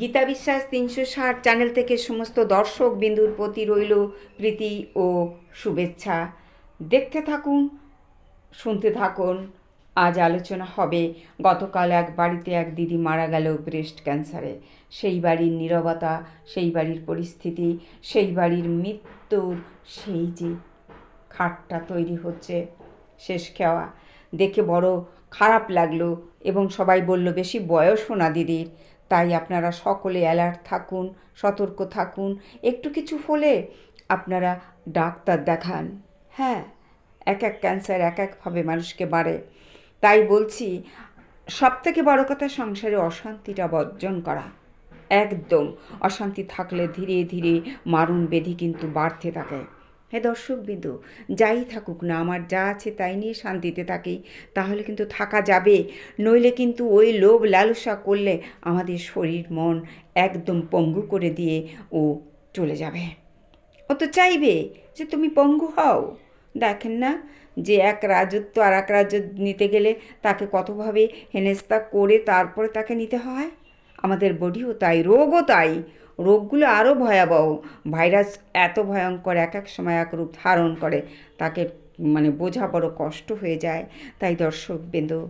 গীতা বিশ্বাস তিনশো ষাট চ্যানেল থেকে সমস্ত দর্শক বিন্দুর প্রতি রইল প্রীতি ও শুভেচ্ছা। দেখতে থাকুন, শুনতে থাকুন। আজ আলোচনা হবে, গতকাল এক বাড়িতে এক দিদি মারা গেল ব্রেস্ট ক্যান্সারে সেই বাড়ির নীরবতা, সেই বাড়ির পরিস্থিতি, সেই বাড়ির মৃত্যুর সেই যে খাটটা তৈরি হচ্ছে, শেষ খাওয়া। দেখে বড় খারাপ লাগল এবং সবাই বলল, বেশি বয়সও না দিদির। তাই আপনারা সকলে অ্যালার্ট থাকুন, সতর্ক থাকুন। একটু কিছু হলে আপনারা ডাক্তার দেখান। হ্যাঁ এক এক ক্যান্সার এক একভাবে মানুষকে বাড়ে তাই বলছি সব থেকে বড় কথা সংসারে অশান্তিটা বর্জন করা। একদম, অশান্তি থাকলে ধীরে ধীরে মারণ বেধি কিন্তু বাড়তে থাকে। হ্যাঁ দর্শক বিন্দু যাই থাকুক না, আমার যা আছে তাই নিয়ে শান্তিতে থাকি। তাহলে কিন্তু থাকা যাবে, নইলে কিন্তু ওই লোভ লালসা করলে আমাদের শরীর, মন একদম পঙ্গু করে দিয়ে ও চলে যাবে। ও তো চাইবে যে তুমি পঙ্গু হও। দেখেন না, যে এক রাজত্ব আর এক রাজত্ব নিতে গেলে তাকে কতভাবে হেনেস্তা করে তারপরে তাকে নিতে হয়? আমাদের বডিও তাই, রোগও তাই। রোগগুলো আরও ভয়াবহ। ভাইরাস এত ভয়ঙ্কর, এক এক সময় এক রূপ ধারণ করে। তাকে মানে বোঝা বড় কষ্ট হয়ে যায়। তাই দর্শক বিন্দু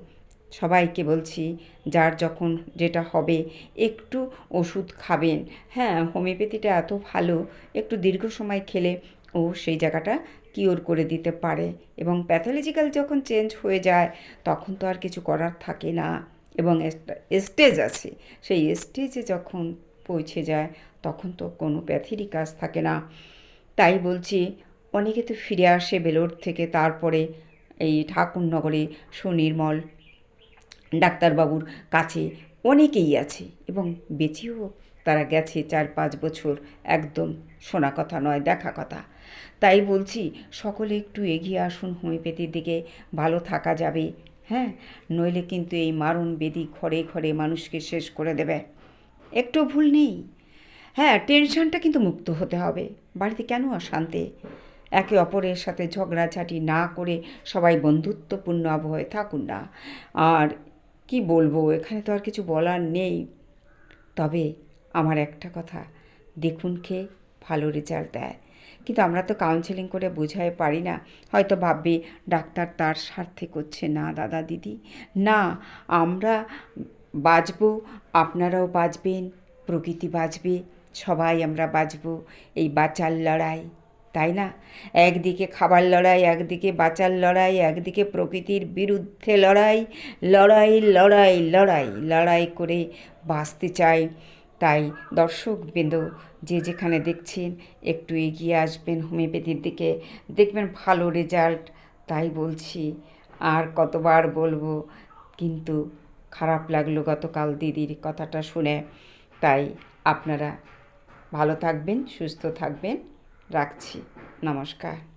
সবাইকে বলছি, যার যখন যেটা হবে, একটু ওষুধ খাবেন। হ্যাঁ হোমিওপ্যাথিটা এত ভালো, একটু দীর্ঘ সময় খেলে ও সেই জায়গাটা কিওর করে দিতে পারে। এবং প্যাথোলজিক্যাল যখন চেঞ্জ হয়ে যায়, তখন তো আর কিছু করার থাকে না। এবং স্টেজ আছে। সেই স্টেজে যখন পৌঁছে যায়, তখন তো কোনো প্যাথিরই কাজ থাকে না। তাই বলছি, অনেকে তো ফিরে আসে বেলোর থেকে, তারপরে এই ঠাকুরনগরে সুনির্মল ডাক্তারবাবুর কাছে অনেকেই আছে এবং বেঁচেও তারা গেছে চার পাঁচ বছর, একদম শোনা কথা নয়, দেখা কথা। তাই বলছি, সকলে একটু এগিয়ে আসুন হোমিওপ্যাথির দিকে, ভালো থাকা যাবে হ্যাঁ? নইলে কিন্তু এই মারণ বেদি ঘরে ঘরে মানুষকে শেষ করে দেবে। একটু ভুল নেই। হ্যাঁ টেনশনটা কিন্তু মুক্ত হতে হবে। বাড়িতে কেন অশান্তি? একে অপরের সাথে ঝগড়াঝাটি না করে সবাই বন্ধুত্বপূর্ণ আবহাওয়ায় থাকুন না। আর কি বলব, এখানে তো আর কিছু বলার নেই। তবে আমার একটা কথা, দেখুন খেয়ে ভালো রেজাল্ট দেয়। কিন্তু আমরা তো কাউন্সেলিং করে বোঝাই পারি না। হয়তো ভাববে, ডাক্তার তার স্বার্থে করছে না, দাদা, দিদি। না, আমরা বাঁচব আপনারাও বাঁচবেন প্রকৃতি বাঁচবে সবাই আমরা বাঁচব এই বাঁচার লড়াই, তাই না? একদিকে খাবার লড়াই, একদিকে বাঁচার লড়াই, একদিকে প্রকৃতির বিরুদ্ধে লড়াই লড়াই লড়াই লড়াই লড়াই করে বাঁচতে চাই। তাই দর্শক বৃন্দ, যে যেখানে দেখছেন, একটু এগিয়ে আসবেন হোমিওপ্যাথির দিকে। দেখবেন ভালো রেজাল্ট তাই বলছি। আর কতবার বলব, কিন্তু খারাপ লাগল গতকাল দিদির কথাটা শুনে। তাই আপনারা ভালো থাকবেন সুস্থ থাকবেন। রাখছি। নমস্কার।